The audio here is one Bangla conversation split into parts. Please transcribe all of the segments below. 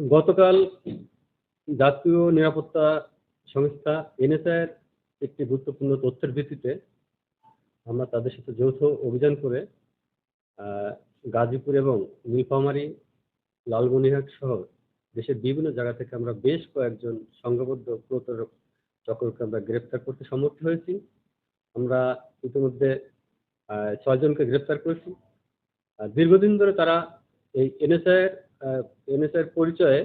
গতকাল জাতীয় নিরাপত্তা সংস্থা এনএসআইয়ের একটি গুরুত্বপূর্ণ তথ্যের ভিত্তিতে আমরা তাদের সাথে যৌথ অভিযান করে গাজীপুর এবং নীলফামারী, লালমনিরহাট সহ দেশের বিভিন্ন জায়গা থেকে আমরা বেশ কয়েকজন সংঘবদ্ধ প্রতারক চক্রকে আমরা গ্রেপ্তার করতে সমর্থ হয়েছি। আমরা ইতিমধ্যে ছয়জনকে গ্রেপ্তার করেছি। দীর্ঘদিন ধরে তারা এই এনএসআইয়ের এনএসআইয়ের পরিচয়ে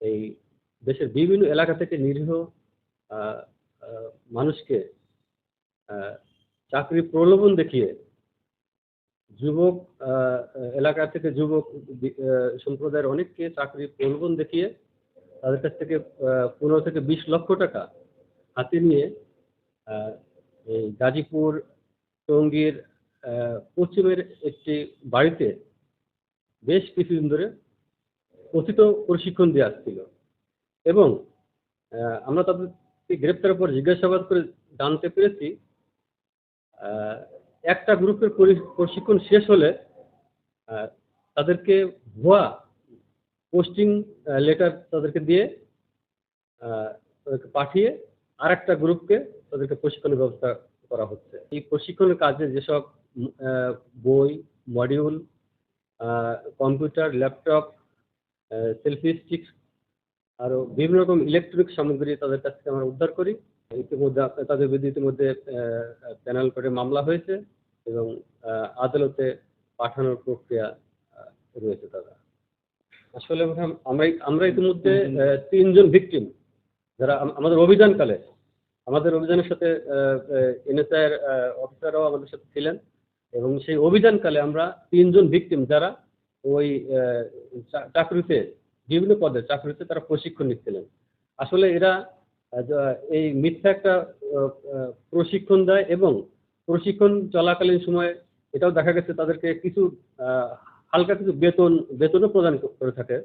এই দেশের বিভিন্ন এলাকা থেকে নিরীহ মানুষকে চাকরি প্রলোভন দেখিয়ে যুবক এলাকা থেকে যুবক সম্প্রদায়ের অনেককে চাকরি প্রলোভন দেখিয়ে তাদের কাছ থেকে পনেরো থেকে বিশ লক্ষ টাকা হাতে নিয়ে এই গাজীপুর, টঙ্গীর পশ্চিমের একটি বাড়িতে বেশ কিছুদিন ধরে কথিত প্রশিক্ষণ দিয়ে আসছিল। এবং আমরা তাদেরকে গ্রেপ্তারের পর জিজ্ঞাসাবাদ করে জানতে পেরেছি একটা গ্রুপের পরি- প্রশিক্ষণ শেষ হলে তাদেরকে ভুয়া পোস্টিং লেটার তাদেরকে দিয়ে তাদেরকে পাঠিয়ে আর একটা গ্রুপকে তাদেরকে প্রশিক্ষণের ব্যবস্থা করা হচ্ছে। এই প্রশিক্ষণের কাজে যেসব বই module computer laptop selfie stick আরও বিভিন্ন রকম ইলেকট্রনিক সামগ্রী তাদের কাছ থেকে আমরা উদ্ধার করি। ইতিমধ্যে তাদের বিরুদ্ধে ইতিমধ্যে প্যানেল করে মামলা হয়েছে এবং আদালতে পাঠানোর প্রক্রিয়া রয়েছে তারা আসলে আমরা আমরা ইতিমধ্যে তিনজন ভিকটিম যারা আমাদের অভিযানকালে আমাদের অভিযানের সাথে এনএসআইয়ের অফিসাররাও আমাদের সাথে ছিলেন। এবং সেই অভিযানকালে আমরা তিনজন ভিকটিম যারা ওই চাকরিতে, বিভিন্ন পদে চাকরিতে তারা প্রশিক্ষণ নিচ্ছিলেন। আসলে এরা এই মিথ্যা একটা প্রশিক্ষণ দেয় এবং প্রশিক্ষণ চলাকালীন সময় এটাও দেখা গেছে তাদেরকে কিছু হালকা কিছু বেতন, বেতনও প্রদান করে থাকে,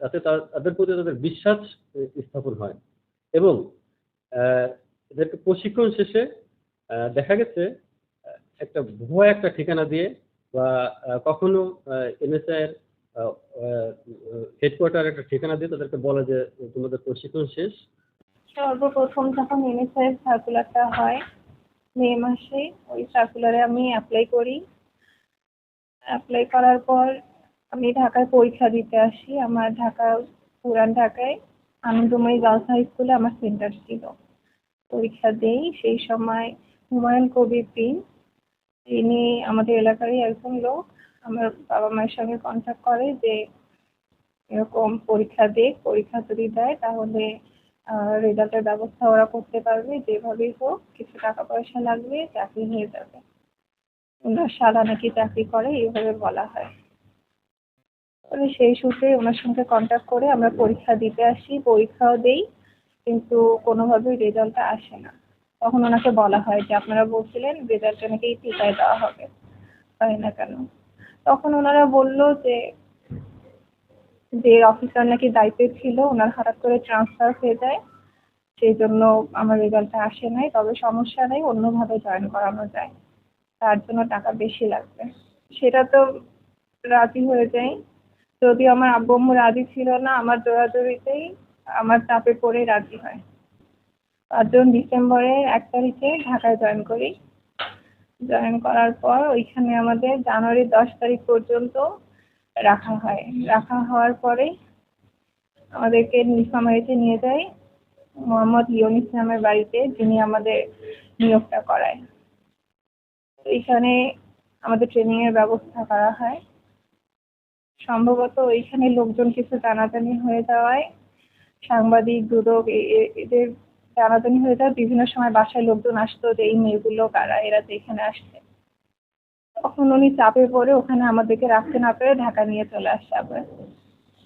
যাতে তাদের প্রতি তাদের বিশ্বাস স্থাপন হয়। এবং এদেরকে প্রশিক্ষণ শেষে দেখা গেছে একটা ভুয়া একটা ঠিকানা দিয়ে বা কখনো এনএসআইয়ের হেডকোয়ার্টার একটা ঠিকানা দিয়ে তাদেরকে বলে যে তোমাদের প্রশিক্ষণ শেষ। সর্বপ্রথম যখন এনএসআইয়ের সার্কুলারটা হয়, মে মাসে, ওই সার্কুলারে আমি অ্যাপ্লাই করি। অ্যাপ্লাই করার পর আমি ঢাকায় পরীক্ষা দিতে আসি। আমার ঢাকা, পুরান ঢাকায় আনন্দময়ী গার্লস হাই স্কুলে আমার সেন্টার ছিল। পরীক্ষা দেই, সেই সময় হুমায়ুন কবির প্রিন্স তিনি আমাদের এলাকারই একজন লোক। আমার বাবা মায়ের সঙ্গে কন্ট্যাক্ট করে যে এরকম পরীক্ষা দে পরীক্ষা যদি দেয় তাহলে রেজাল্টের ব্যবস্থা ওরা করতে পারবে, যেভাবেই হোক। কিছু টাকা পয়সা লাগবে চাকরি হয়ে যাবে। ওনার শালা নাকি চাকরি করে, এইভাবে বলা হয়। তবে সেই সূত্রে ওনার সঙ্গে কন্ট্যাক্ট করে আমরা পরীক্ষা দিতে আসি, পরীক্ষাও দেই, কিন্তু কোনোভাবেই রেজাল্টটা আসে না। তখন ওনাকে বলা হয় যে আপনারা বলছিলেন রেজাল্টটা নাকি টিকায় দেওয়া হবে। হয় না কেন? তখন ওনারা বলল যে যে অফিসার নাকি দায়িত্বে ছিল, ওনার হঠাৎ করে ট্রান্সফার হয়ে যায়। সেই জন্য আমার রেজাল্টটা আসে নাই, তবে সমস্যা নেই, অন্যভাবে জয়েন করানো যায়। তার জন্য টাকা বেশি লাগবে। সেটা তো রাজি হয়ে যাই যদিও আমার আব্বু আম্মু রাজি ছিল না, আমার জোরাজোরিতেই আমার চাপে পড়ে রাজি হয়। পাঁচজন ডিসেম্বরের এক তারিখে ঢাকায় জয়েন করি। জয়েন করার পর ওইখানে আমাদের জানুয়ারি দশ তারিখ পর্যন্ত রাখা হয়। রাখা হওয়ার পরে আমাদেরকে নীলফামারীতে নিয়ে যায়। মোহাম্মদ লিওন ইসলামের বাড়িতে যিনি আমাদের নিয়োগটা করায়। ওইখানে আমাদের ট্রেনিং এর ব্যবস্থা করা হয়। সম্ভবত ওইখানে লোকজন কিছু জানাজানি হয়ে যাওয়ায় সাংবাদিক, দুদক এদের জানাজানি হয়ে যাওয়ায় বিভিন্ন সময় বাসায় লোকজন আসতো যে, এই মেয়েগুলো কারা? এরা তো এখানে আসছে। তখন উনি চাপে পড়ে ওখানে আমাদেরকে রাখতে না পেরে ঢাকা নিয়ে চলে আসে আবার।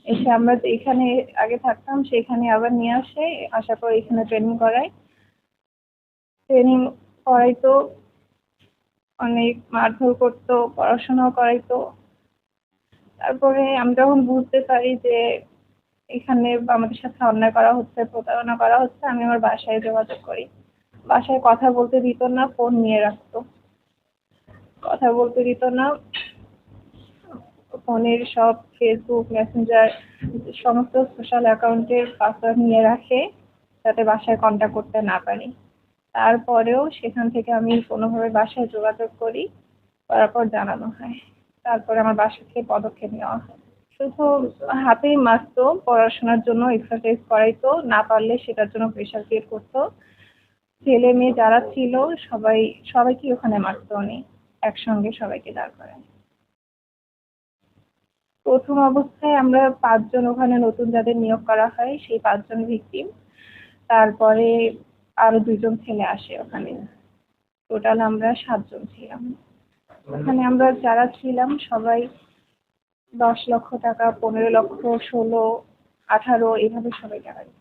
এসে আমরা যেখানে আগে থাকতাম সেখানে আবার নিয়ে আসে। আসার পর এখানে ট্রেনিং করাই ট্রেনিং করাইতো, অনেক মারধর করতো, পড়াশোনাও করাইতো। তারপরে আমি যখন বুঝতে পারি যে এখানে আমাদের সাথে অন্যায় করা হচ্ছে, প্রতারণা করা হচ্ছে, আমি আমার বাসায় যোগাযোগ করি। বাসায় কথা বলতে দিত না, ফোন নিয়ে রাখতো। কথা বলতে দিত না, ফোনের সব ফেসবুক, মেসেঞ্জার, সমস্ত সোশ্যাল অ্যাকাউন্টের পাসওয়ার্ড নিয়ে রাখে, যাতে বাসায় কন্ট্যাক্ট করতে না পারি। তারপরেও সেখান থেকে আমি কোনোভাবে বাসায় যোগাযোগ করি, করার পর জানানো হয়। তারপরে আমার বাসা থেকে পদক্ষেপ নেওয়া হয়। শুধু হাতেই মারতো, পড়াশোনার জন্য এক্সারসাইজ করাইতো, না পারলে সেটার জন্য প্রেশার ক্রিয়েট করতো। ছেলে মেয়ে যারা ছিল, সবাই, সবাইকে ওখানে মারতো উনি, একসঙ্গে সবাইকে দাঁড় করায়। প্রথম অবস্থায় আমরা পাঁচজন ওখানে নতুন যাদের নিয়োগ করা হয়, সেই পাঁচজন ভিকটিম তারপরে আরও দুজন ছেলে আসে ওখানে। টোটাল আমরা সাতজন ছিলাম। ওখানে আমরা যারা ছিলাম, সবাই দশ লক্ষ টাকা পনেরো লক্ষ ষোলো আঠারো এভাবে সবাই টাকা দিত।